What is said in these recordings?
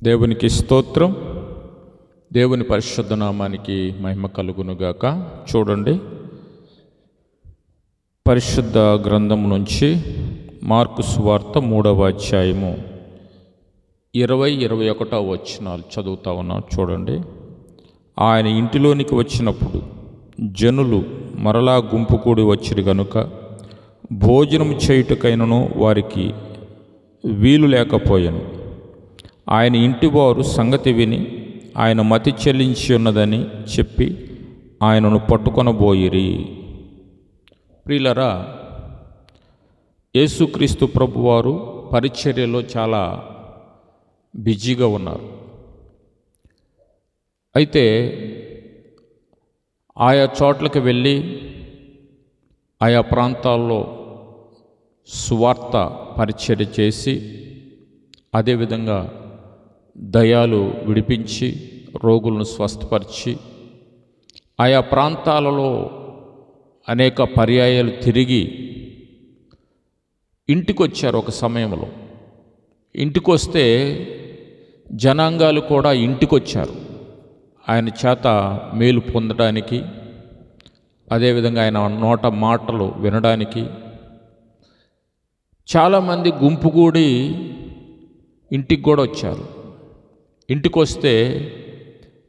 దేవునికి స్తోత్రం. దేవుని పరిశుద్ధ నామానికి మహిమ కలుగునుగాక. చూడండి. పరిశుద్ధ గ్రంథం నుంచి మార్కు సువార్త మూడవ అధ్యాయము ఇరవై ఇరవై ఒకటో వచ్చినాలు చదువుతా ఉన్నాం. చూడండి. ఆయన ఇంటిలోనికి వచ్చినప్పుడు జనులు మరలా గుంపు కూడి వచ్చిరు గనుక భోజనం చేయుటకైనను వారికి వీలు లేకపోయాను. ఆయన ఇంటివారు సంగతి విని ఆయన మతి చెల్లించి ఉన్నదని చెప్పి ఆయనను పట్టుకొనబోయిరి. ప్రియులరా యేసుక్రీస్తు ప్రభువారు పరిచర్యలో చాలా బిజీగా ఉన్నారు. అయితే ఆయా చోట్లకి వెళ్ళి ఆయా ప్రాంతాల్లో సువార్త పరిచర్య చేసి అదేవిధంగా దయాలు విడిపించి రోగులను స్వస్థపరిచి ఆయా ప్రాంతాలలో అనేక పర్యాయాలు తిరిగి ఇంటికి వచ్చారు ఒక సమయంలో. ఇంటికి వస్తే జనాంగాలు కూడా ఇంటికి వచ్చారు ఆయన చేత మేలు పొందడానికి అదేవిధంగా ఆయన నోట మాటలు వినడానికి. చాలామంది గుంపుగూడి ఇంటికి కూడా వచ్చారు. ఇంటికొస్తే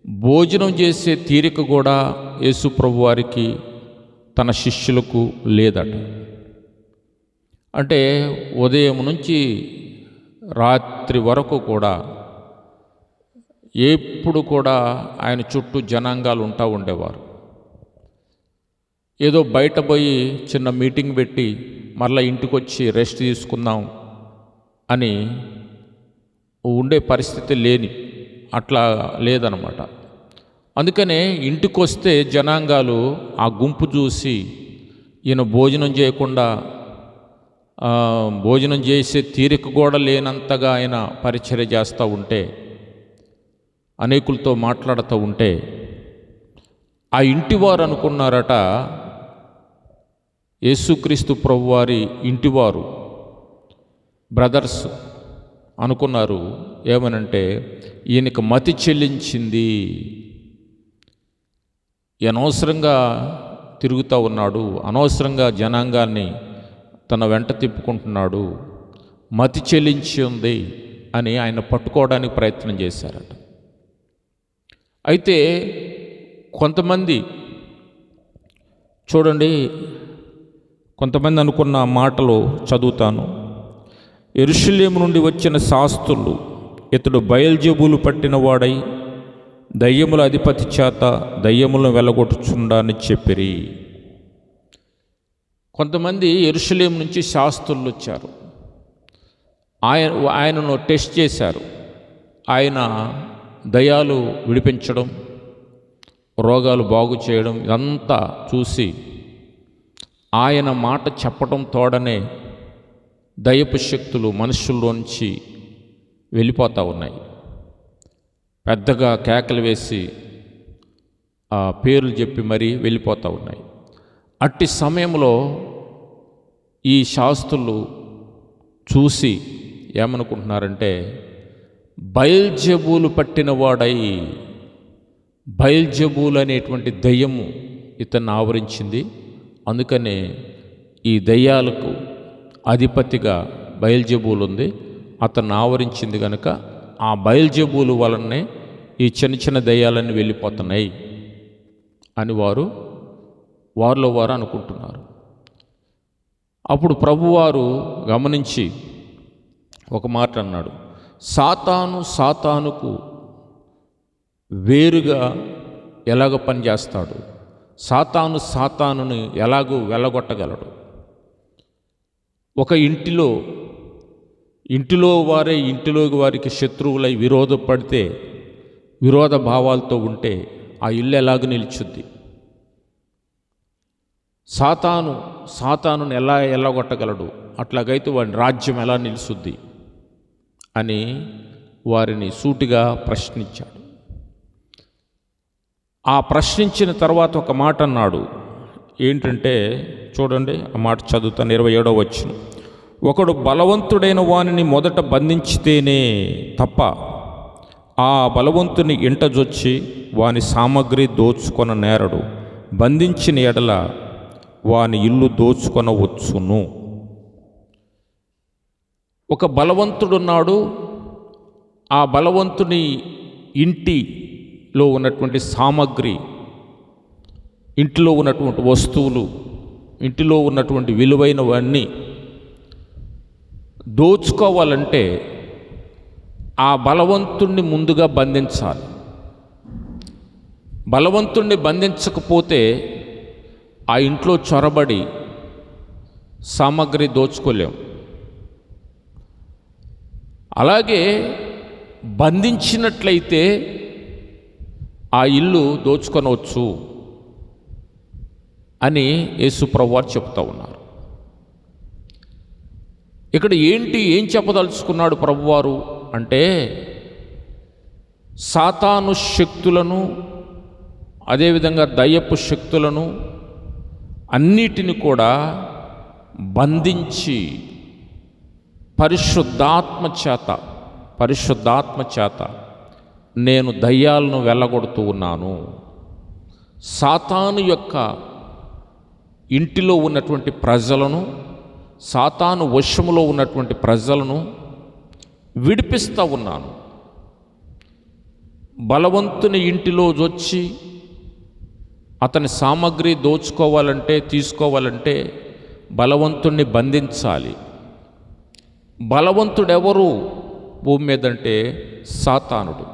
భోజనం చేసే తీరిక కూడా యేసు ప్రభు వారికి తన శిష్యులకు లేదట. అంటే ఉదయం నుంచి రాత్రి వరకు కూడా ఎప్పుడు కూడా ఆయన చుట్టూ జనాంగాలు ఉంటా ఉండేవారు. ఏదో బయట పోయి చిన్న మీటింగ్ పెట్టి మరలా ఇంటికి వచ్చి రెస్ట్ తీసుకుందాం అని ఉండే పరిస్థితి లేని అట్లా లేదనమాట. అందుకనే ఇంటికొస్తే జనాంగాలు ఆ గుంపు చూసి ఈయన భోజనం చేయకుండా భోజనం చేసే తీరిక కూడా లేనంతగా ఆయన పరిచర్య చేస్తూ ఉంటే అనేకులతో మాట్లాడుతూ ఉంటే ఆ ఇంటివారు అనుకున్నారట యేసుక్రీస్తు ప్రభువారి ఇంటివారు బ్రదర్స్ అనుకున్నారు. ఏమనంటే ఈయనకి మతి చెల్లించింది. అనవసరంగా తిరుగుతూ ఉన్నాడు. అనవసరంగా జనాంగాన్ని తన వెంట తిప్పుకుంటున్నాడు. మతి చెల్లించి ఉంది అని ఆయన పట్టుకోవడానికి ప్రయత్నం చేశారట. అయితే కొంతమంది చూడండి కొంతమంది అనుకున్న మాటలు చదువుతాను. ఎరుషులేము నుండి వచ్చిన శాస్త్రులు ఇతడు బయల్జబులు పట్టిన వాడై దయ్యముల అధిపతి చేత దయ్యములను వెళ్ళగొట్టుచుండని చెప్పిరి. కొంతమంది ఎరుషులేం నుంచి శాస్త్రులు వచ్చారు. ఆయన ఆయనను టెస్ట్ చేశారు. ఆయన దయాలు విడిపించడం రోగాలు బాగు చేయడం ఇదంతా చూసి ఆయన మాట చెప్పడం తోడనే దయపు శక్తులు మనుషుల్లోంచి వెళ్ళిపోతూ ఉన్నాయి. పెద్దగా కేకలు వేసి ఆ పేర్లు చెప్పి మరీ వెళ్ళిపోతూ ఉన్నాయి. అట్టి సమయంలో ఈ శాస్త్రులు చూసి ఏమనుకుంటున్నారంటే బయల్జబూలు పట్టినవాడై బయల్జబూలు అనేటువంటి దయ్యము ఇతన్ని ఆవరించింది. అందుకనే ఈ దయ్యాలకు అధిపతిగా బయల్జబూలు ఉంది ఆవరించింది కనుక ఆ బయల్జబూలు వలనే ఈ చిన్న చిన్న దయ్యాలన్నీ వెళ్ళిపోతున్నాయి అని వారు వారిలో వారు అనుకుంటున్నారు. అప్పుడు ప్రభువారు గమనించి ఒక మాట అన్నాడు. సాతాను సాతానుకు వేరుగా ఎలాగ పనిచేస్తాడు? సాతాను సాతానుని ఎలాగూ వెళ్ళగొట్టగలడు ఒక ఇంటిలో ఇంటిలో వారే ఇంటిలో వారికి శత్రువులై విరోధపడితే విరోధ భావాలతో ఉంటే ఆ ఇల్లు ఎలాగ నిలిచుద్ది? సాతాను సాతానుని ఎలా ఎల్లగొట్టగలడు? అట్లాగైతే వాడి రాజ్యం ఎలా నిలుసుద్ది? అని వారిని సూటిగా ప్రశ్నించాడు. ఆ ప్రశ్నించిన తర్వాత ఒక మాట అన్నాడు ఏంటంటే చూడండి ఆ మాట చదువుతాను ఇరవై ఏడో వచ్చిన ఒకడు బలవంతుడైన వానిని మొదట బంధించితేనే తప్ప ఆ బలవంతుని ఇంటజొచ్చి వాని సామగ్రి దోచుకొన నేరడు. బంధించిన ఎడల వాని ఇల్లు దోచుకొనవచ్చును. ఒక బలవంతుడున్నాడు ఆ బలవంతుని ఇంటిలో ఉన్నటువంటి సామగ్రి ఇంటిలో ఉన్నటువంటి వస్తువులు ఇంటిలో ఉన్నటువంటి విలువైనవన్నీ దోచుకోవాలంటే ఆ బలవంతుణ్ణి ముందుగా బంధించాలి. బలవంతుణ్ణి బంధించకపోతే ఆ ఇంట్లో చొరబడి సామాగ్రి దోచుకోలేం. అలాగే బంధించినట్లయితే ఆ ఇల్లు దోచుకొనవచ్చు. అని యేసుప్రభు వారు చెప్తా ఉన్నారు. ఇక్కడ ఏంటి ఏం చెప్పదలుచుకున్నాడు ప్రభువారు అంటే సాతాను శక్తులను అదేవిధంగా దయ్యపు శక్తులను అన్నిటిని కూడా బంధించి పరిశుద్ధాత్మ చేత పరిశుద్ధాత్మ చేత నేను దయ్యాలను వెళ్ళగొడుతూ ఉన్నాను. సాతాను యొక్క ఇంటిలో ఉన్నటువంటి ప్రజలను సాతాను వశములో ఉన్నటువంటి ప్రజలను విడిపిస్తూ ఉన్నాను. బలవంతుని ఇంటిలో వచ్చి అతని సామగ్రి దోచుకోవాలంటే తీసుకోవాలంటే బలవంతుణ్ణి బంధించాలి. బలవంతుడెవరు? భూమి మీదంటే సాతానుడు.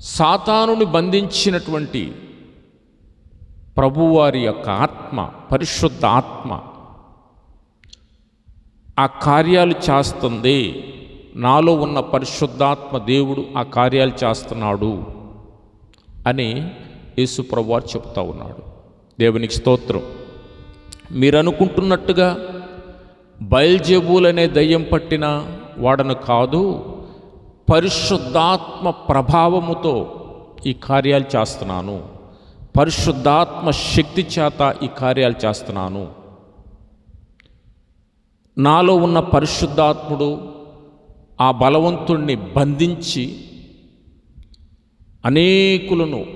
సాతానుని బంధించినటువంటి ప్రభువారి యొక్క ఆత్మ పరిశుద్ధ ఆత్మ ఆ కార్యాలు చేస్తుంది. నాలో ఉన్న పరిశుద్ధాత్మ దేవుడు ఆ కార్యాలు చేస్తున్నాడు అని యేసు ప్రభువారు చెప్తా ఉన్నాడు. దేవునికి స్తోత్రం. మీరు అనుకుంటున్నట్టుగా బయల్జబూలనే దయ్యం పట్టిన వాడను కాదు పరిశుద్ధాత్మ ప్రభావముతో ఈ కార్యాలు చేస్తున్నాను. పరిశుద్ధాత్మ శక్తి చేత ఈ కార్యాలు చేస్తున్నాను. నాలో ఉన్న పరిశుద్ధాత్ముడు ఆ బలవంతుణ్ణి బంధించి అనేకులను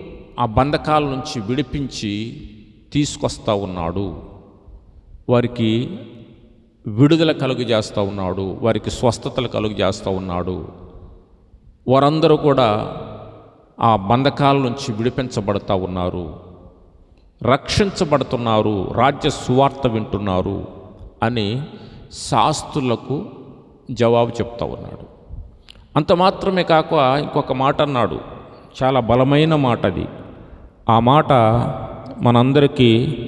ఆ బంధకాల నుంచి విడిపించి తీసుకొస్తా ఉన్నాడు. వారికి విడుదల కలుగు చేస్తూ ఉన్నాడు. వారికి స్వస్థతలు కలుగు చేస్తూ ఉన్నాడు. వారందరూ కూడా ఆ బంధకాల నుంచి విడిపించబడతా ఉన్నారు. రక్షించబడుతున్నారు. రాజ్య సువార్త వింటున్నారు అని శాస్త్రులకు జవాబు చెప్తా ఉన్నాడు. అంత మాత్రమే కాక ఇంకొక మాట అన్నాడు. చాలా బలమైన మాట అది. ఆ మాట మనందరికీ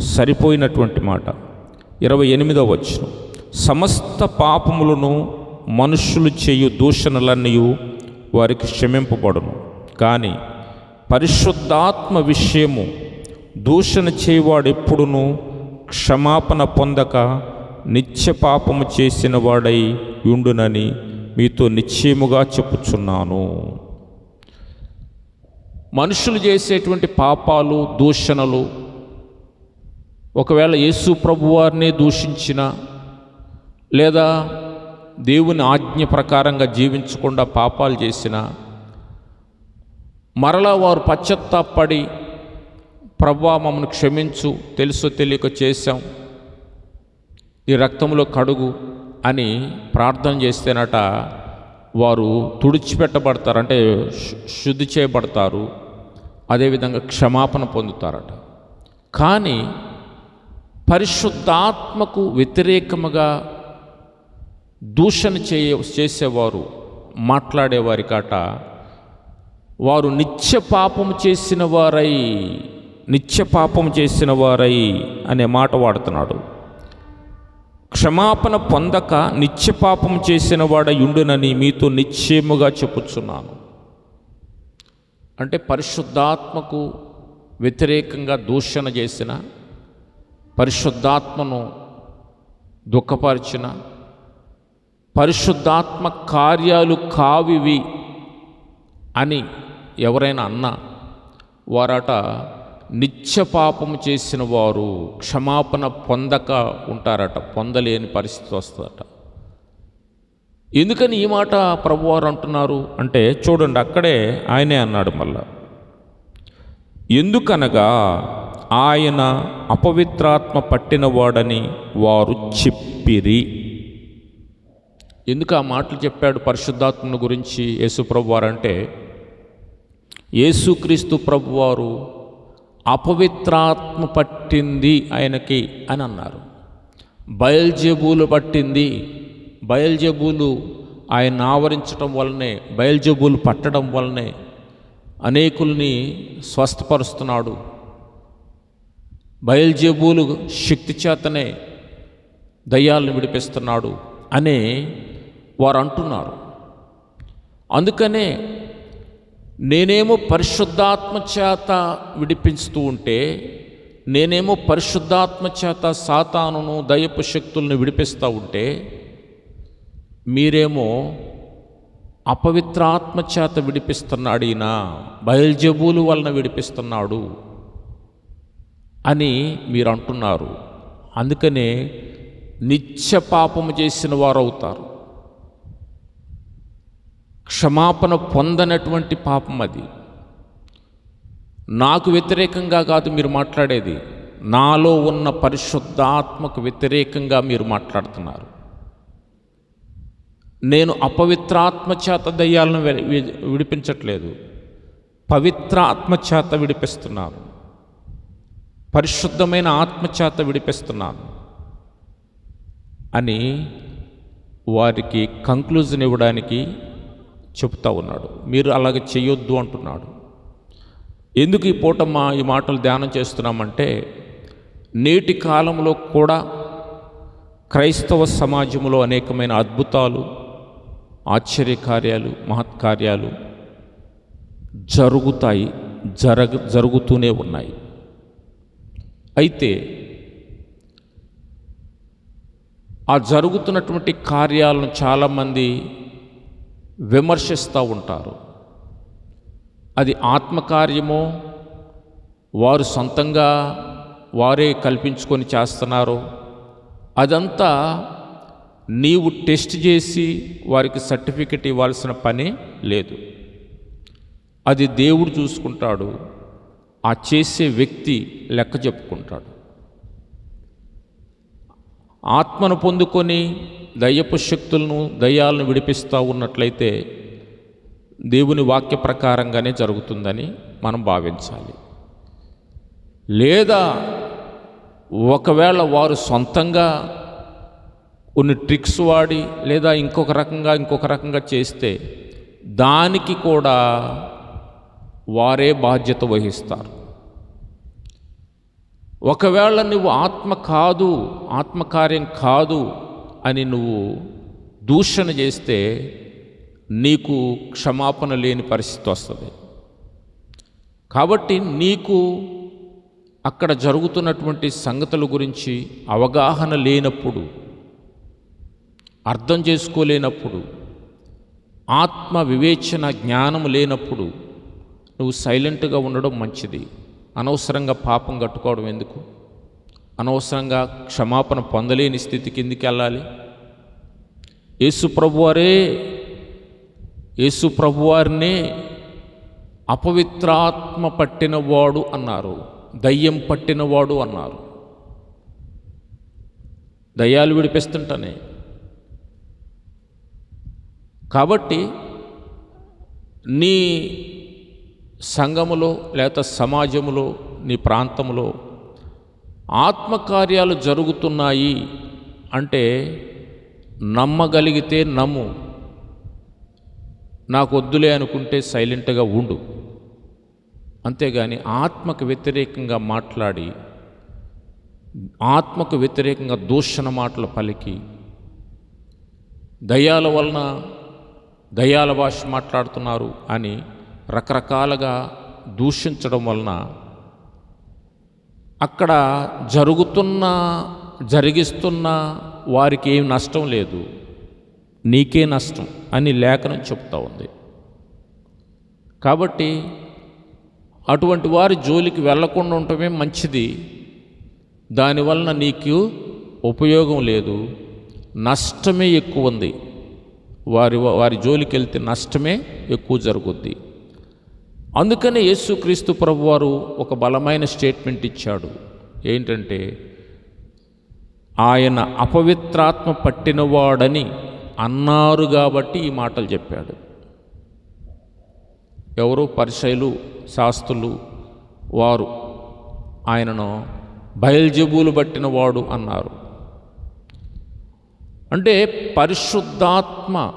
సరిపోయినటువంటి మాట. ఇరవై ఎనిమిదవ వచ్చిన సమస్త పాపములను మనుషులు చేయు దూషణలన్నీ వారికి క్షమింపబడును. కానీ పరిశుద్ధాత్మ విషయము దూషణ చేయవాడెప్పుడును క్షమాపణ పొందక నిత్య పాపము చేసిన వాడై ఉండునని మీతో నిశ్చయముగా చెప్పుచున్నాను. మనుషులు చేసేటువంటి పాపాలు దూషణలు ఒకవేళ యేసు ప్రభువారినే దూషించిన లేదా దేవుని ఆజ్ఞ ప్రకారంగా జీవించకుండా పాపాలు చేసిన మరలా వారు పశ్చత్తాపడి ప్రభా మమ్మల్ని క్షమించు తెలుసు తెలియక చేశాం ఈ రక్తంలో కడుగు అని ప్రార్థన చేస్తేనట వారు తుడిచిపెట్టబడతారు అంటే శుద్ధి చేయబడతారు అదేవిధంగా క్షమాపణ పొందుతారట. కానీ పరిశుద్ధాత్మకు వ్యతిరేకముగా దూషణ చేయ చేసేవారు మాట్లాడేవారి కాట వారు నిత్య పాపం చేసిన వారై నిత్య పాపం చేసిన వారై అనే మాట వాడుతున్నాడు. క్షమాపణ పొందక నిత్య పాపం చేసిన వాడై ఉండునని మీతో నిశ్చయముగా చెప్పుచున్నాను. అంటే పరిశుద్ధాత్మకు వ్యతిరేకంగా దూషణ చేసిన పరిశుద్ధాత్మను దుఃఖపరిచిన పరిశుద్ధాత్మ కార్యాలు కావివి అని ఎవరైనా అన్నా వారట నిత్యపాపము చేసిన వారు క్షమాపణ పొందక ఉంటారట పొందలేని పరిస్థితి వస్తుందట. ఎందుకని ఈ మాట ప్రభువారు అంటున్నారు అంటే చూడండి అక్కడే ఆయనే అన్నాడు మళ్ళా. ఎందుకనగా ఆయన అపవిత్రాత్మ పట్టినవాడని వారు చెప్పిరి. ఎందుకు ఆ మాటలు చెప్పాడు పరిశుద్ధాత్మను గురించి యేసుప్రభు వారు అంటే యేసుక్రీస్తు ప్రభువారు అపవిత్రాత్మ పట్టింది ఆయనకి అని అన్నారు. బయల్జబూలు పట్టింది. బయల్జబూలు ఆయన ఆవరించడం వల్లనే బయల్జబూలు పట్టడం వల్లనే అనేకుల్ని స్వస్థపరుస్తున్నాడు. బయల్జబూలు శక్తి చేతనే దయ్యాలను విడిపిస్తున్నాడు అనే వారు అంటున్నారు అందుకనే నేనేమో పరిశుద్ధాత్మ చేత విడిపిస్తూ ఉంటే నేనేమో పరిశుద్ధాత్మ చేత సాతానును దయపు శక్తులను విడిపిస్తూ ఉంటే మీరేమో అపవిత్రాత్మ చేత విడిపిస్తున్నాడు ఈయన బయల్జబూలు వలన విడిపిస్తున్నాడు అని మీరు అంటున్నారు అందుకనే నిత్య పాపము చేసిన వారు అవుతారు క్షమాపణ పొందనటువంటి పాపం అది. నాకు వ్యతిరేకంగా కాదు మీరు మాట్లాడేది. నాలో ఉన్న పరిశుద్ధాత్మకు వ్యతిరేకంగా మీరు మాట్లాడుతున్నారు. నేను అపవిత్రాత్మ చేత దయ్యాలను వి- వి- విడిపించట్లేదు. పవిత్ర ఆత్మ విడిపిస్తున్నాను పరిశుద్ధమైన ఆత్మచేత విడిపిస్తున్నాను అని వారికి కంక్లూజన్ ఇవ్వడానికి చెప్తా ఉన్నాడు. మీరు అలాగ చేయొద్దు అంటున్నాడు. ఎందుకు ఈ పూట మా ఈ మాటలు ధ్యానం చేస్తున్నామంటే నేటి కాలంలో కూడా క్రైస్తవ సమాజంలో అనేకమైన అద్భుతాలు ఆశ్చర్యకార్యాలు మహత్కార్యాలు జరుగుతాయి జరగ జరుగుతూనే ఉన్నాయి. అయితే ఆ జరుగుతున్నటువంటి కార్యాలను చాలామంది విమర్శిస్తూ ఉంటారు. అది ఆత్మకార్యమో వారు సొంతంగా వారే కల్పించుకొని చేస్తున్నారు అదంతా నీవు టెస్ట్ చేసి వారికి సర్టిఫికెట్ ఇవ్వాల్సిన పని లేదు. అది దేవుడు చూసుకుంటాడు ఆ చేసే వ్యక్తి లెక్క చెప్పుకుంటాడు. ఆత్మను పొందుకొని దయ్యపు శక్తులను దయ్యాలను విడిపిస్తూ ఉన్నట్లయితే దేవుని వాక్య ప్రకారంగానే జరుగుతుందని మనం భావించాలి. లేదా ఒకవేళ వారు సొంతంగా కొన్ని ట్రిక్స్ వాడి లేదా ఇంకొక రకంగా ఇంకొక రకంగా చేస్తే దానికి కూడా వారే బాధ్యత వహిస్తారు. ఒకవేళ నువ్వు ఆత్మ కాదు ఆత్మకార్యం కాదు అని నువ్వు దూషణ చేస్తే నీకు క్షమాపణ లేని పరిస్థితి వస్తుంది. కాబట్టి నీకు అక్కడ జరుగుతున్నటువంటి సంగతుల గురించి అవగాహన లేనప్పుడు అర్థం చేసుకోలేనప్పుడు ఆత్మ వివేచన జ్ఞానం లేనప్పుడు నువ్వు సైలెంట్గా ఉండడం మంచిది. అనవసరంగా పాపం కట్టుకోవడం ఎందుకు? అనవసరంగా క్షమాపణ పొందలేని స్థితి కిందికి వెళ్ళాలి. యేసు ప్రభువారే యేసు ప్రభువారినే అపవిత్రాత్మ పట్టినవాడు అన్నారు దయ్యం పట్టినవాడు అన్నారు. దయ్యాలు విడిపిస్తుంటనే. కాబట్టి నీ సంఘములో లేక సమాజములో నీ ప్రాంతంలో ఆత్మకార్యాలు జరుగుతున్నాయి అంటే నమ్మగలిగితే నమ్ము. నాకు వద్దులే అనుకుంటే సైలెంట్గా ఉండు. అంతేగాని ఆత్మకు వ్యతిరేకంగా మాట్లాడి ఆత్మకు వ్యతిరేకంగా దూషణ మాటలు పలికి దయ్యాల వలన దయ్యాల భాష మాట్లాడుతున్నారు అని రకరకాలుగా దూషించడం వలన అక్కడ జరుగుతున్న జరిగిస్తున్న వారికి ఏం నష్టం లేదు. నీకే నష్టం అని లేఖనం చెప్తా ఉంది. కాబట్టి అటువంటి వారి జోలికి వెళ్ళకుండా ఉండటమే మంచిది. దానివలన నీకు ఉపయోగం లేదు. నష్టమే ఎక్కువ ఉంది. వారి వారి జోలికి వెళ్తే నష్టమే ఎక్కువ జరుగుద్ది. అందుకనే యేసుక్రీస్తు ప్రభు వారు ఒక బలమైన స్టేట్మెంట్ ఇచ్చాడు. ఏంటంటే ఆయన అపవిత్రాత్మ పట్టినవాడని అన్నారు కాబట్టి ఈ మాటలు చెప్పాడు. ఎవరు? పరిశైలు శాస్త్రులు వారు. ఆయనను బయల్జబూలు పట్టినవాడు అన్నారు. అంటే పరిశుద్ధాత్మ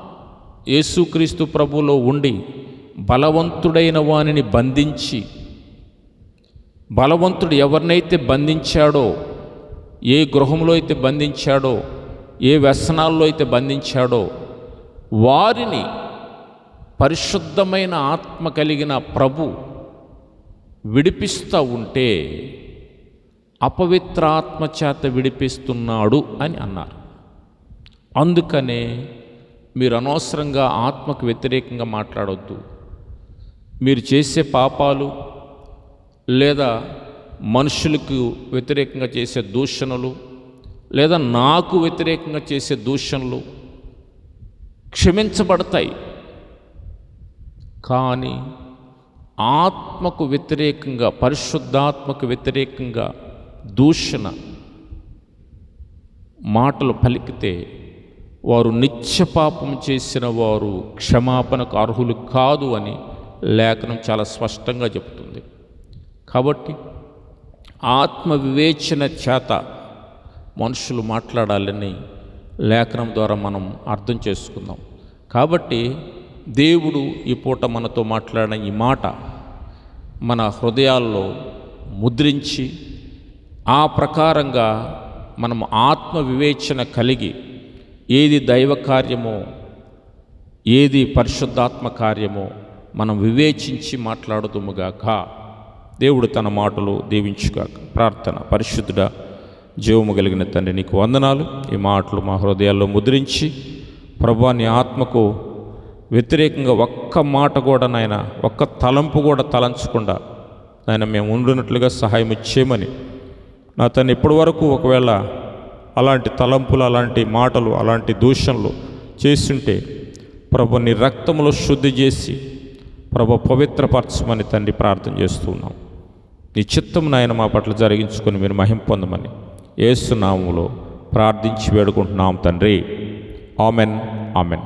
యేసుక్రీస్తు ప్రభులో ఉండి బలవంతుడైన వానిని బంధించి బలవంతుడు ఎవరినైతే బంధించాడో ఏ గృహంలో అయితే బంధించాడో ఏ వ్యసనాల్లో అయితే బంధించాడో వారిని పరిశుద్ధమైన ఆత్మ కలిగిన ప్రభు విడిపిస్తూ ఉంటే అపవిత్రాత్మ చేత విడిపిస్తున్నాడు అని అన్నారు. అందుకనే మీరు అనవసరంగా ఆత్మకు వ్యతిరేకంగా మాట్లాడొద్దు. మీరు చేసే పాపాలు లేదా మనుషులకు వ్యతిరేకంగా చేసే దూషణలు లేదా నాకు వ్యతిరేకంగా చేసే దూషణలు క్షమించబడతాయి. కానీ ఆత్మకు వ్యతిరేకంగా పరిశుద్ధాత్మకు వ్యతిరేకంగా దూషణ మాటలు పలికితే వారు నిత్యపాపం చేసిన వారు క్షమాపణకు అర్హులు కాదు అని లేఖనం చాలా స్పష్టంగా చెబుతుంది. కాబట్టి ఆత్మ వివేచన చేత మనుషులు మాట్లాడాలని లేఖనం ద్వారా మనం అర్థం చేసుకుందాం. కాబట్టి దేవుడు ఈ పూట మనతో మాట్లాడిన ఈ మాట మన హృదయాల్లో ముద్రించి ఆ ప్రకారంగా మనం ఆత్మ వివేచన కలిగి ఏది దైవ కార్యమో ఏది పరిశుద్ధాత్మ కార్యమో మనం వివేచించి మాట్లాడుతుముగాక దేవుడు తన మాటలు దీవించుగాక. ప్రార్థన. పరిశుద్ధుడ జీవము కలిగిన తండ్రి నీకు వందనాలు. ఈ మాటలు మా హృదయాల్లో ముద్రించి ప్రభా నీ ఆత్మకు వ్యతిరేకంగా ఒక్క మాట కూడా నాయన ఒక్క తలంపు కూడా తలంచకుండా నాయన మేము ఉండునట్లుగా సహాయం ఇచ్చేయమని నా తను ఇప్పటి వరకు ఒకవేళ అలాంటి తలంపులు అలాంటి మాటలు అలాంటి దూషణలు చేస్తుంటే ప్రభు నీ రక్తంలో శుద్ధి చేసి ప్రభు పవిత్రపరచమని తండ్రి ప్రార్థన చేస్తున్నాం. నీ చిత్తం నాయన మా పట్ల జరిగించుకొని మీరు మహిం పొందమని ఏసునామంలో ప్రార్థించి వేడుకుంటున్నాం తండ్రి. Amen amen.